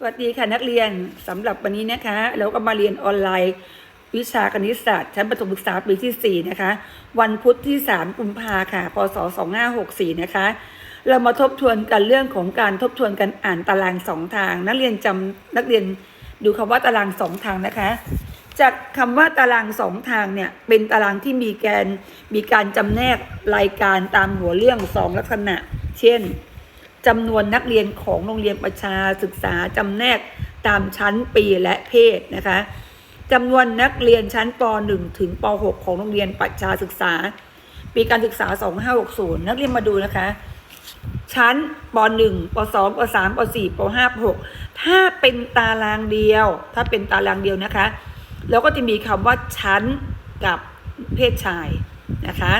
สวัสดีค่ะนักเรียนสำหรับวันนี้นะคะ เราก็มาเรียนออนไลน์ วิชาคณิตศาสตร์ชั้นประถมศึกษาปีที่ 4 นะคะ วันพุธที่ 3 กุมภาค่ะพศ 2564 นะคะ เรามาทบทวนกันเรื่องของการทบทวนการอ่านตารางสองทาง นักเรียนจำนักเรียนดูคำว่าตารางสองทางนะคะ จากคำว่าตารางสองทางเนี่ยเป็นตารางที่มีแกนมีการจำแนกรายการตามหัวเรื่องสองลักษณะ เช่น จำนวนนักเรียนของโรงเรียนประชาศึกษาจำแนกตามชั้นปีและเพศนะคะจำนวนนักเรียนชั้นป .1 ถึงป .6 ของโรงเรียนประชาศึกษา ปีการศึกษา 2560 นักเรียนมาดูนะคะ ชั้นป .1 ป .2 ป .3 ป .4 ป .5 ป .6 ถ้าเป็นตารางเดียว ถ้าเป็นตารางเดียวนะคะเราก็จะมีคำว่าชั้นกับเพศชายนะคะ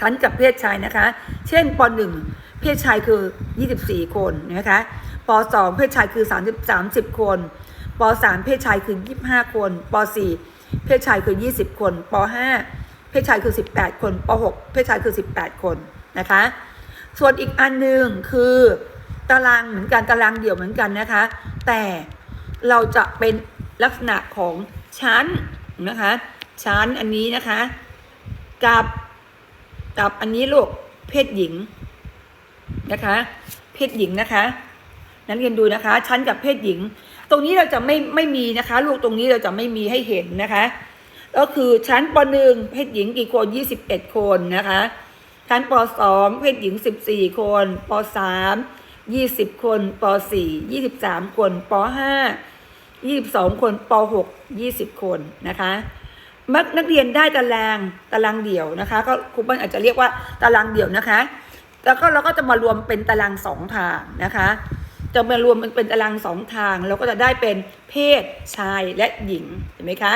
ชั้นกับเพศชายนะคะ เช่นป .1 เพศชายคือ 24 คนนะคะป .2 เพศชายคือ 30 30 คนป .3 เพศชายคือ 25 คนป .4 เพศชายคือ 20 คนป .5 เพศชายคือ 18 คนป .6 เพศชายคือ 18 คนนะคะ ส่วนอีกอันหนึ่งคือตารางเหมือนกันตารางเดี่ยวเหมือนกันนะคะ แต่เราจะเป็นลักษณะของชั้นนะคะชั้นอันนี้นะคะ กับกับอันนี้ลูกเพศหญิง นะคะ เพศหญิงนะคะ นักเรียนดูนะคะ ชั้นกับเพศหญิง ตรงนี้เราจะไม่ไม่มีนะคะ ลูกตรงนี้เราจะไม่มีให้เห็นนะคะ ก็คือชั้นปหนึ่งเพศหญิงกี่คนยี่สิบเอ็ดคนนะคะ ชั้นปสองเพศหญิงสิบสี่คนปสามยี่สิบคนปสี่ยี่สิบสามคนปห้ายี่สิบสองคนปหกยี่สิบคนนะคะมักนักเรียนได้ตารางตารางเดี่ยวนะคะ ก็ครูเปิ้ลอาจจะเรียกว่าตารางเดี่ยวนะคะ แล้วก็เราก็จะมารวมเป็นตารางสองทางนะคะ จะมารวมมันเป็นตารางสองทางเราก็จะได้เป็นเพศชายและหญิงเห็นไหมคะ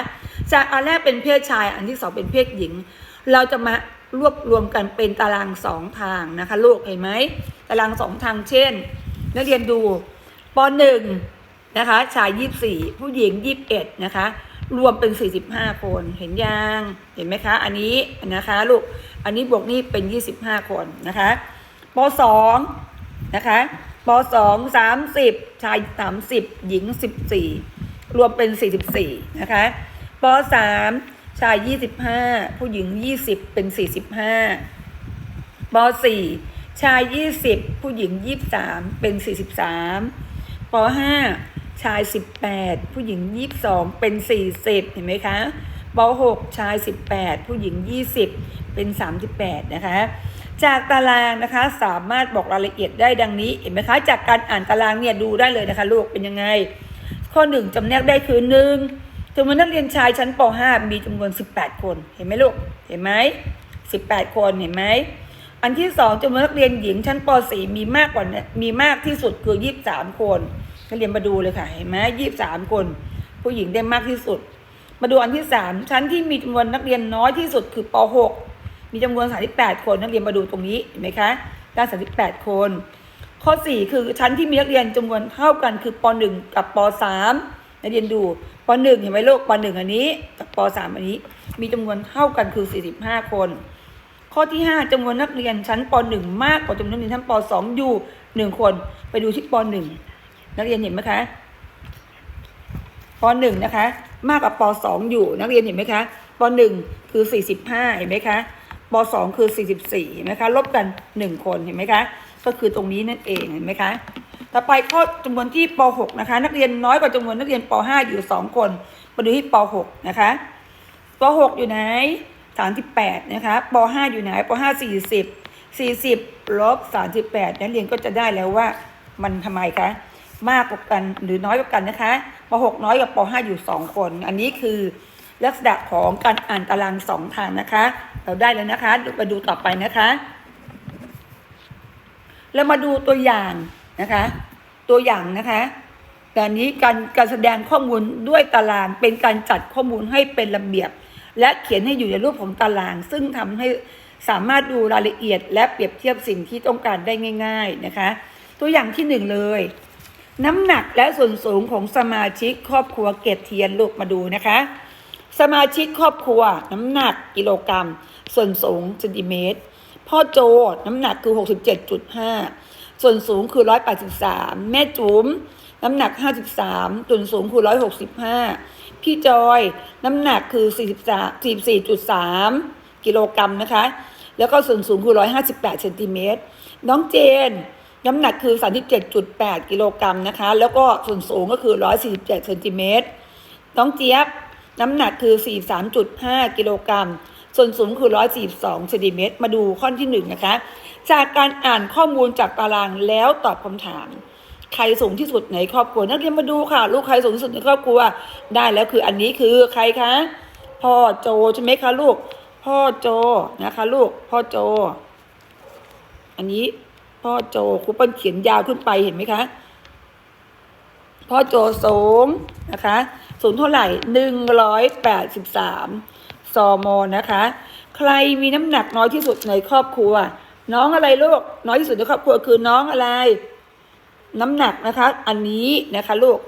จากอันแรกเป็นเพศชาย อันที่สองเป็นเพศหญิง เราจะมารวบรวมกันเป็นตารางสองทางนะคะลูกเห็นไหมตารางสองทางเช่น นักเรียนดูปหนึ่งนะคะชายยี่สี่ผู้หญิงยี่สิบเอ็ดนะคะรวมเป็น45คนเห็นยังเห็นไหมคะ อันนี้นะคะลูกอันนี้บวกนี่เป็น25คนนะคะ ปสองนะคะปสองสามสิบชายสามสิบหญิงสิบสี่รวมเป็นสี่สิบสี่นะคะปสามชายยี่สิบห้าผู้หญิงยี่สิบเป็นสี่สิบห้าปสี่ชายยี่สิบผู้หญิงยี่สามเป็นสี่สิบสามปห้าชายสิบแปดผู้หญิงยี่สองเป็นสี่สิบเห็นไหมคะปหกชายสิบแปดผู้หญิงยี่สิบเป็นสามสิบแปดนะคะ จากตารางนะคะสามารถบอกรายละเอียดได้ดังนี้เห็นไหมคะ จากการอ่านตารางเนี่ยดูได้เลยนะคะลูกเป็นยังไง ข้อ1จำแนกได้คือ1จำนวนนักเรียนชายชั้นป .5 มีจำนวน 18 คนเห็นไหมลูกเห็นไหม18 คนเห็นไหมอันที่สองจำนวนนักเรียนหญิงชั้นป .4 มีมากกว่ามีมากที่สุดคือ 23 คนนักเรียนมาดูเลยค่ะเห็นไหม23 คน ผู้หญิงได้มากที่สุด มาดูอันที่สามชั้นที่มีจำนวนนักเรียนน้อยที่สุดคือป .6 มีจำนวน 38 คนนักเรียนมาดูตรงนี้เห็นไหมคะได้38 คน ข้อ 4 คือชั้นที่มีนักเรียนจำนวนเท่ากันคือป .1 กับป .3 นักเรียนดูป .1 เห็นไหมลูกป .1 อันนี้กับป .3 อันนี้ มีจำนวนเท่ากันคือ 45 คน ข้อที่ 5จำนวนนักเรียนชั้นป .1 มากกว่าจำนวนนักเรียนชั้นป .2 อยู่ 1 คน ไปดูที่ป .1 นักเรียนเห็นไหมคะป .1 นะคะ มากกว่าป .2 อยู่นักเรียนเห็นไหมคะป .1 คือ 45 เห็นไหมคะ ป .2 คือ 44เห็นไหมคะลบกัน 1 คนเห็นไหมคะก็คือตรงนี้นั่นเองเห็นไหมคะต่อไปข้อจำนวนที่ป .6 นะคะ นักเรียนน้อยกว่าจำนวนนักเรียนป .5 อยู่ 2 คนมาดูที่ป .6 นะคะป .6 อยู่ไหน 38 นะคะป .5 อยู่ไหนป .5 40 40ลบ38 นักเรียนก็จะได้แล้วว่ามันทำไมคะมากกว่ากันหรือน้อยกว่ากันนะคะป .6 น้อยกว่าป .5 อยู่ 2 คน อันนี้คือลักษณะของการอ่านตารางสองทางนะคะ เราได้แล้วนะคะมาดูต่อไปนะคะ แล้วมาดูตัวอย่างนะคะ ตัวอย่างนะคะการนี้การการแสดงข้อมูลด้วยตารางเป็นการจัดข้อมูลให้เป็นระเบียบ และเขียนให้อยู่ในรูปของตาราง ซึ่งทำให้สามารถดูรายละเอียด และเปรียบเทียบสิ่งที่ต้องการได้ง่าย ๆนะคะ ตัวอย่างที่หนึ่งเลย น้ำหนักและส่วนสูงของสมาชิกครอบครัวเกตเทียนลูกมาดูนะคะ สมาชิกครอบครัว น้ำหนักกิโลกรัม ส่วนสูงเซนติเมตร พ่อโจน้ำหนักคือ 67.5 ส่วนสูงคือ 183 แม่จุ๋มน้ำหนัก 53 ส่วนสูงคือ 165 พี่จอยน้ำหนักคือ 43 44.3 กิโลกรัมนะคะ แล้วก็ส่วนสูงคือ 158เซนติเมตร น้องเจนน้ำหนักคือ 37.8 กิโลกรัมนะคะ แล้วก็ส่วนสูงก็คือ 147เซนติเมตร น้องเจี๊ยบ น้ำหนักคือ 43.5 กิโลกรัม ส่วนสูงคือ 142เซนติเมตร มาดูข้อที่หนึ่งนะคะ จากการอ่านข้อมูลจากตารางแล้วตอบคำถาม ใครสูงที่สุดในครอบครัวนักเรียนมาดูค่ะ ลูกใครสูงที่สุดในครอบครัว ได้แล้วคืออันนี้คือใครคะ พ่อโจใช่ไหมคะลูก พ่อโจนะคะลูก พ่อโจ อันนี้พ่อโจครูเปิ้ลเขียนยาวขึ้นไปเห็นไหมคะ พ่อโจสูงนะคะ สูงเท่าไหร่หนึ่งร้อยแปดสิบสาม ซอมนะคะ ใครมีน้ำหนักน้อยที่สุดในครอบครัว น้องอะไรลูกน้อยที่สุดในครอบครัวคือน้องอะไร น้ำหนักนะคะ อันนี้นะคะลูก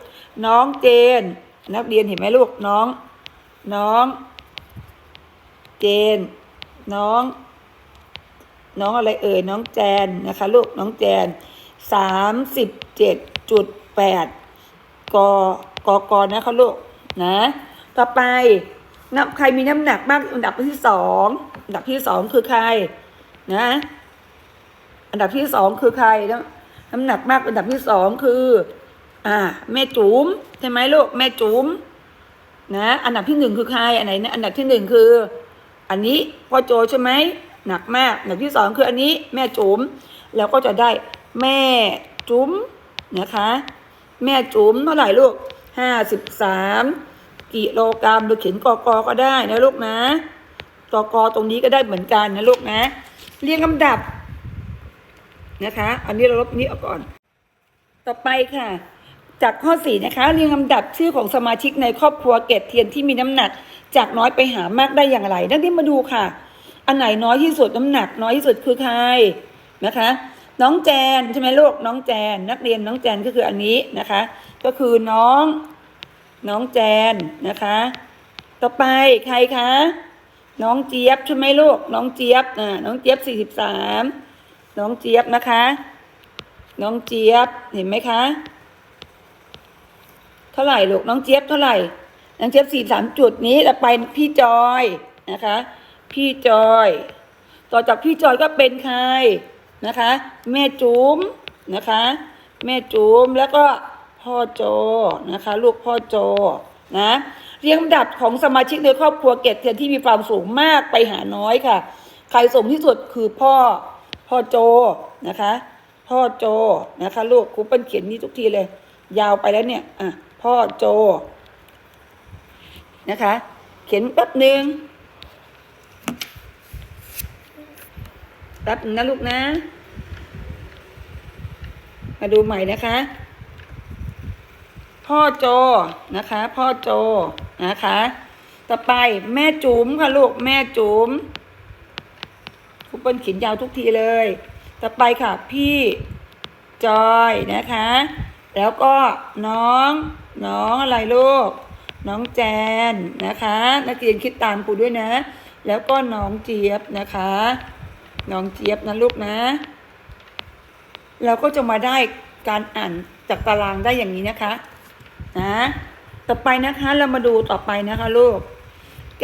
น้องเจน นักเรียนเห็นไหมลูกน้อง น้อง เจน น้อง น้องอะไรเอ่ยน้องแจนนะคะลูกน้องแจนสามสิบเจ็ดจุดแปดกกกนะคะลูกนะ ต่อไป นับใครมีน้ำหนักมากอันดับที่สองอันดับที่สองคือใคร นะ อันดับที่สองคือใครน้ำน้ำหนักมากอันดับที่สองคือ อ่า แม่จุ๋มใช่ไหมลูกแม่จุ๋มนะ อันดับที่หนึ่งคือใครอันไหนนะอันดับที่หนึ่งคือ อันนี้พ่อโจใช่ไหมหนักมากอันดับที่สองคืออันนี้ แม่จุ๋มแล้วก็จะได้แม่จุ๋มนะคะ แม่จุ๋มเท่าไหร่ลูกห้าสิบสาม กิโลกรัมหรือเขียนกกก็ได้นะลูกนะกกตรงนี้ก็ได้เหมือนกันนะลูกนะ เรียงลำดับนะคะ อันนี้เราลบนี้ออกก่อน ต่อไปค่ะ จากข้อสี่นะคะเรียงลำดับชื่อของสมาชิกในครอบครัวเกตเทียนที่มีน้ำหนัก จากน้อยไปหามากได้อย่างไรนักเรียนมาดูค่ะ อันไหนน้อยที่สุดน้ำหนัก น้อยที่สุดคือใครนะคะน้องแจนใช่ไหมลูกน้องแจน นักเรียนน้องแจนก็คืออันนี้นะคะ ก็คือน้อง น้องแจนนะคะ ต่อไปใครคะ น้องเจี๊ยบใช่ไหมลูก น้องเจี๊ยบอ่าน้องเจี๊ยบสี่สิบสามน้องเจี๊ยบนะคะ น้องเจี๊ยบเห็นไหมคะ เท่าไหร่ลูกน้องเจี๊ยบเท่าไหร่ น้องเจี๊ยบสี่สามจุดนี้แล้วไปพี่จอยนะคะ พี่จอย ต่อจากพี่จอยก็เป็นใครนะคะ แม่จุ๋มนะคะ แม่จุ๋มแล้วก็ พ่อโจนะคะ ลูกพ่อโจนะเรียงลำดับของสมาชิกในครอบครัวเกตเทียนที่มีความสูงมากไปหาน้อยค่ะ ใครสูงที่สุดคือพ่อพ่อโจนะคะ พ่อโจนะคะ ลูกครูเปิ้ลเขียนนี่ทุกทีเลย ยาวไปแล้วเนี่ยอะพ่อโจนะคะ เขียนแป๊บหนึ่งแป๊บนึงนะลูกนะ มาดูใหม่นะคะ พ่อโจนะคะ พ่อโจนะคะ ต่อไปแม่จุ๋มค่ะลูกแม่จุ๋มครูเปิ้ลขีนยาวทุกทีเลย ต่อไปค่ะ พี่จอยนะคะ แล้วก็น้อง น้องอะไรลูก น้องแจนนะคะ นักเรียนคิดตามครูด้วยนะ แล้วก็น้องเจี๊ยบนะคะ น้องเจี๊ยบนะลูกนะ เราก็จะมาได้การอ่านจากตารางได้อย่างนี้นะคะ นะ ต่อไปนะคะเรามาดูต่อไปนะคะลูก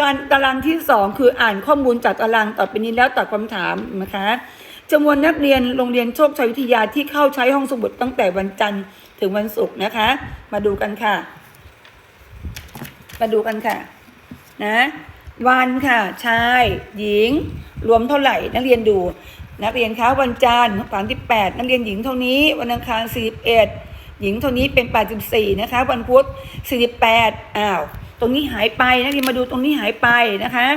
การตารางที่สองคืออ่านข้อมูลจากตารางต่อไปนี้แล้วตอบคำถามนะคะจำนวนนักเรียนโรงเรียนโชคชัยวิทยาที่เข้าใช้ห้องสมุดตั้งแต่วันจันทร์ถึงวันศุกร์นะคะ มาดูกันค่ะ มาดูกันค่ะ นะวันค่ะชาย หญิง รวมเท่าไหร่ นักเรียนดู นักเรียนคะวันจันทร์สามสิบแปดนักเรียนหญิงเท่านี้ วันอังคารสี่สิบเอ็ด หญิงเท่านี้เป็นแปดสิบสี่นะคะ วันพุธสี่สิบแปดอ้าว ตรงนี้หายไปนักเรียนมาดูตรงนี้หายไปนะคะ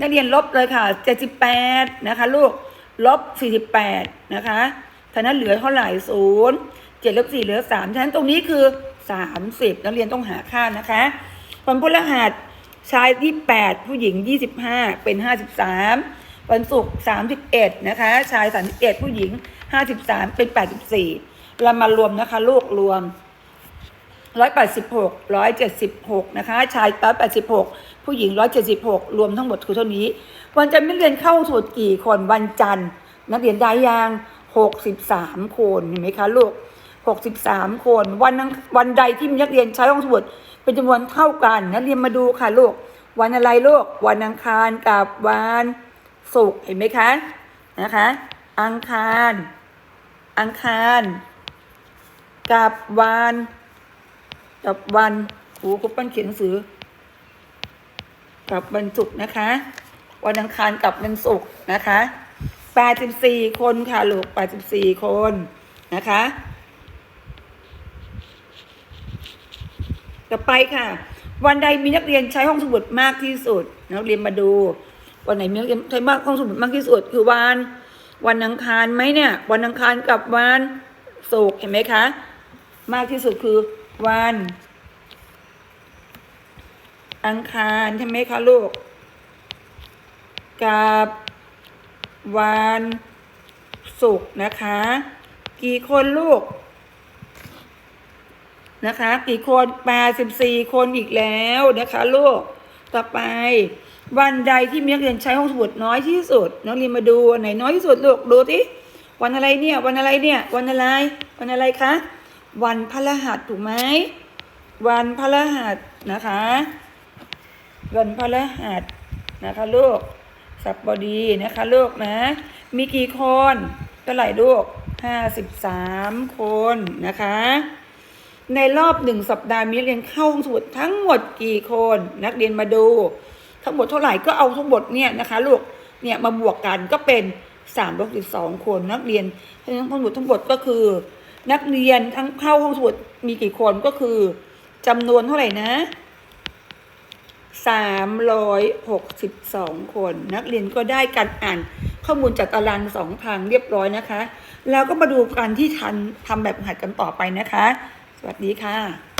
นักเรียนลบเลยค่ะเจ็ดสิบแปดนะคะ ลูก ลบสี่สิบแปดนะคะท่านั้นเหลือเท่าไหร่ศูนย์เจ็ดลบสี่เหลือสามฉะนั้นตรงนี้คือสามสิบนักเรียนต้องหาค่านะคะ วันพฤหัสชายที่แปดผู้หญิงยี่สิบห้าเป็นห้าสิบสามวันศุกร์สามสิบเอ็ดนะคะ ชายสามสิบเอ็ดผู้หญิงห้าสิบสามเป็นแปดสิบสี่ เรามารวมนะคะลูกรวมร้อยแปดสิบหกร้อยเจ็ดสิบหกนะคะ ชายร้อยแปดสิบหกผู้หญิงร้อยเจ็ดสิบหกรวมทั้งหมดคือเท่านี้ วันจันทร์นักเรียนเข้าสวดกี่คนวันจันทร์นักเรียนได้ยังหกสิบสามคนเห็นไหมคะลูก63คนวันนั้นวันใดที่มีนักเรียนใช้ห้องสมุดเป็นจำนวนเท่ากันนักเรียนมาดูค่ะลูก วันอะไรลูก วันอังคารกับวันศุกร์เห็นไหมคะนะคะ อังคาร อังคาร กับวันกับวันโอ้คุณปั้นเขียนหนังสือ กับวันศุกร์นะคะ วันอังคารกับวันศุกร์นะคะ84คนค่ะลูก84คนนะคะต่อไปค่ะ วันใดมีนักเรียนใช้ห้องสมุดมากที่สุด นักเรียนมาดู วันไหนมีนักเรียนใช้มากห้องสมุดมากที่สุด คือวัน วันอังคารไหมเนี่ย วันอังคารกับวันศุกร์เห็นไหมคะ มากที่สุดคือวัน อังคารใช่ไหมคะลูก กับวันศุกร์นะคะ กี่คนลูก นะคะ กี่คนแปดสิบสี่คนอีกแล้วนะคะลูก ต่อไป วันใดที่มีนักเรียนใช้ห้องสมุดน้อยที่สุดนักเรียนมาดูอันไหนน้อยที่สุดลูกดูสิวันอะไรเนี่ย วันอะไรเนี่ย วันอะไร วันอะไรคะ วันพฤหัสถูกไหมวันพฤหัสนะคะ วันพฤหัสนะคะลูกสัปดาห์นะคะลูกนะ มีกี่คนเท่าไหร่ลูกห้าสิบสามคนนะคะ ในรอบหนึ่งสัปดาห์มีเรียนเข้าห้งสมุดทั้งหมดกี่คนนักเรียนมาดู ทั้งหมดเท่าไหร่ก็เอาทั้งหมดเนี่ยนะคะลูกเนี่ยมาบวกกันก็เป็นสามร้อยสิบสองคนนักเรียนทั้งหมดทั้งหมดก็คือ นักเรียนทั้งเข้าห้องสมุดมีกี่คนก็คือจำนวนเท่าไหร่นะสามร้อยหกสิบสองคน นักเรียนก็ได้การอ่านข้อมูลจากตารางสองทางเรียบร้อยนะคะ แล้วก็มาดูการที่ทันทำแบบหัดกันต่อไปนะคะ สวัสดีค่ะ